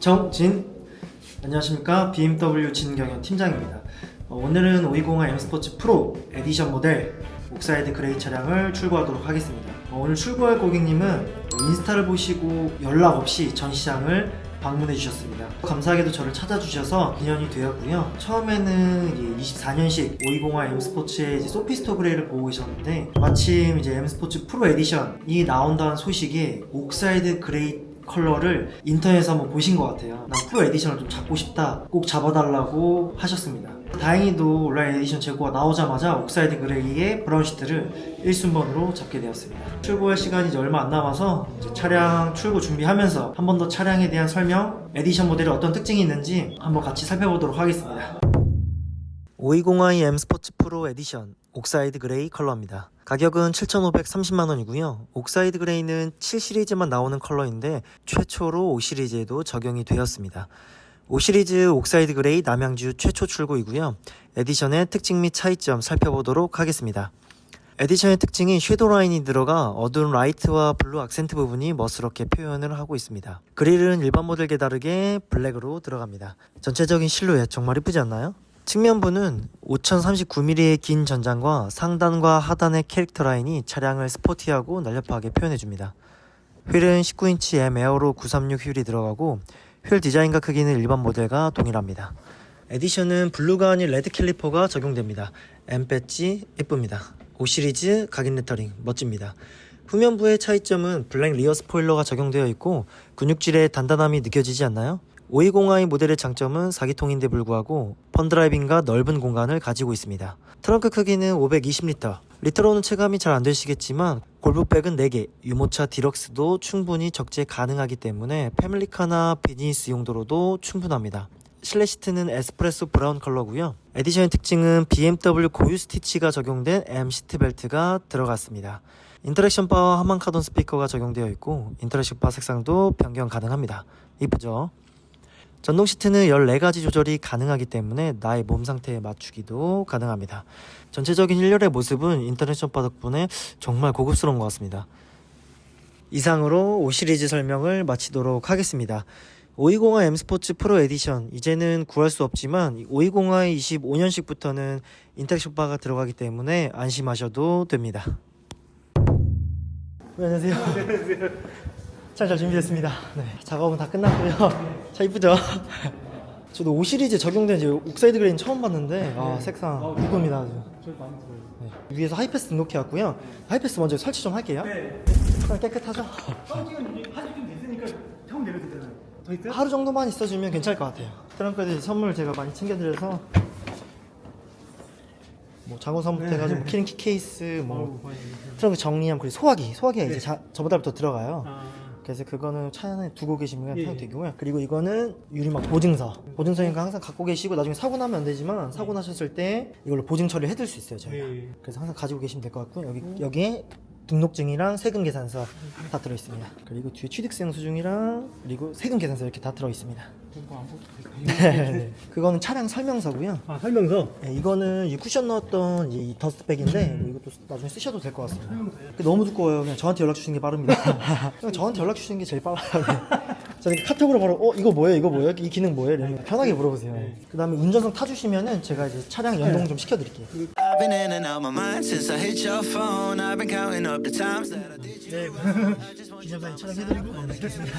정진 안녕하십니까 BMW 진경현 팀장입니다. 어, 오늘은 520i M 스포츠 프로 에디션 모델 옥사이드 그레이 차량을 출고하도록 하겠습니다. 어, 오늘 출고할 고객님은 인스타를 보시고 연락 없이 전시장을 방문해 주셨습니다. 감사하게도 저를 찾아주셔서 인연이 되었고요. 처음에는 24년식 520i M 스포츠의 소피스토 그레이를 보고 계셨는데 마침 이제 M 스포츠 프로 에디션이 나온다는 소식에 옥사이드 그레이 컬러를 인터넷에서 한번 보신 것 같아요. 난 프로 에디션을 좀 잡고 싶다. 꼭 잡아달라고 하셨습니다. 다행히도 온라인 에디션 재고가 나오자마자 옥사이드 그레이의 브라운 시트를 1순번으로 잡게 되었습니다. 출고할 시간이 이제 얼마 안 남아서 차량 출고 준비하면서 한 번 더 차량에 대한 설명, 에디션 모델에 어떤 특징이 있는지 한번 같이 살펴보도록 하겠습니다. 520i M 스포츠 프로 에디션 옥사이드 그레이 컬러입니다. 가격은 7,530만원이고요. 옥사이드 그레이는 7 시리즈만 나오는 컬러인데 최초로 5 시리즈에도 적용이 되었습니다. 5 시리즈 옥사이드 그레이 남양주 최초 출고이고요. 에디션의 특징 및 차이점 살펴보도록 하겠습니다. 에디션의 특징이 섀도우 라인이 들어가 어두운 라이트와 블루 악센트 부분이 멋스럽게 표현을 하고 있습니다. 그릴은 일반 모델과 다르게 블랙으로 들어갑니다. 전체적인 실루엣 정말 이쁘지 않나요? 측면부는 5039mm의 긴 전장과 상단과 하단의 캐릭터 라인이 차량을 스포티하고 날렵하게 표현해줍니다. 휠은 19인치 M 에어로 936 휠이 들어가고 휠 디자인과 크기는 일반 모델과 동일합니다. 에디션은 블루가 아닌 레드 캘리퍼가 적용됩니다. M 배지 예쁩니다. 5 시리즈 각인 레터링 멋집니다. 후면부의 차이점은 블랙 리어 스포일러가 적용되어 있고 근육질의 단단함이 느껴지지 않나요? 520i 모델의 장점은 4기통인데 불구하고 펀드라이빙과 넓은 공간을 가지고 있습니다. 트렁크 크기는 520리터. 리터로는 체감이 잘 안 되시겠지만 골프백은 4개, 유모차 디럭스도 충분히 적재 가능하기 때문에 패밀리카나 비즈니스 용도로도 충분합니다. 실내 시트는 에스프레소 브라운 컬러고요. 에디션의 특징은 BMW 고유 스티치가 적용된 M 시트 벨트가 들어갔습니다. 인터랙션 바와 하만 카돈 스피커가 적용되어 있고 인터랙션 바 색상도 변경 가능합니다. 이쁘죠? 전동 시트는 14가지 조절이 가능하기 때문에 나의 몸 상태에 맞추기도 가능합니다. 전체적인 일렬의 모습은 인터랙션 바 덕분에 정말 고급스러운 것 같습니다. 이상으로 5 시리즈 설명을 마치도록 하겠습니다. 520i M 스포츠 프로 에디션 이제는 구할 수 없지만 520i 25년식부터는 인터랙션 바가 들어가기 때문에 안심하셔도 됩니다. 네, 안녕하세요. 잘, 잘 준비됐습니다. 네, 작업은 다 끝났고요. 자, 이쁘죠? 저도 5 시리즈 적용된 이제 옥사이드 그레인 처음 봤는데 아, 색상 이쁩니다 아주. 마음에 들어요. 네. 위에서 하이패스 등록해 왔고요. 하이패스 먼저 설치 좀 할게요. 네. 깨끗하죠? 좀 처음 내려도 되잖아요. 더 있어요? 하루 정도만 있어주면 괜찮을 것 같아요. 트렁크에 선물 제가 많이 챙겨드려서 뭐 장어 선부터 해가지고 뭐 키링키 케이스 뭐 어우. 트렁크 정리함 그리고 소화기 소화기가 이제 네. 자, 저번 달부터 들어가요. 아, 그래서 그거는 차 안에 두고 계시면 예, 사용 예. 되고요. 그리고 이거는 유리막 보증서. 보증서니까 항상 갖고 계시고 나중에 사고 나면 안 되지만 사고 나셨을 때 이걸로 보증 처리를 해드릴 수 있어요 저희가. 예. 그래서 항상 가지고 계시면 될 것 같고 여기 여기에 등록증이랑 세금 계산서 다 들어 있습니다. 그리고 뒤에 취득세 수중이랑 그리고 세금 계산서 이렇게 다 들어 있습니다. 그거 안 보도 네. 그거는 차량 설명서고요. 아, 설명서. 네, 이거는 이 쿠션 넣었던 이 더스트백인데 뭐 이것도 나중에 쓰셔도 될 것 같습니다. 너무 두꺼워요. 그냥 저한테 연락 주시는 게 빠릅니다. 그냥 저한테 연락 주시는 게 제일 빨라요. 네. 저는 카톡으로 바로 어 이거 뭐예요? 이거 뭐예요? 이 기능 뭐예요? 이러면 편하게 물어보세요. 그 다음에 운전석 타주시면은 제가 이제 차량 연동 좀 시켜드릴게요. I've been in and out my mind since I hit your phone. I've been counting up the times that I did you. 네, 기념사진 촬영해드리고 마무리하겠습니다.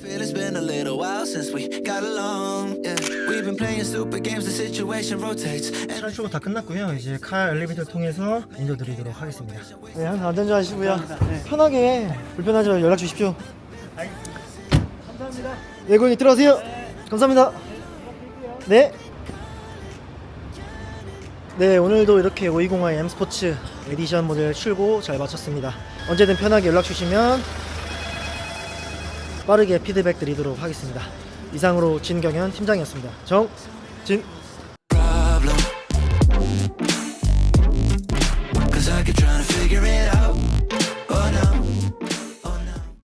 Feel it's been a little while since we got along. Yeah, we've been playing stupid games. The situation rotates. And 차량 다 끝났고요. 이제 카 엘리베이터를 통해서 인도드리도록 하겠습니다. 네, 항상 안전조하시고요. 편하게 불편하지 말고 연락 주십시오. 고객님 들어가세요. 감사합니다. 네. 네, 오늘도 이렇게 520i M 스포츠 에디션 모델 출고 잘 마쳤습니다. 언제든 편하게 연락 주시면 빠르게 피드백 드리도록 하겠습니다. 이상으로 진경현 팀장이었습니다. 정, 진.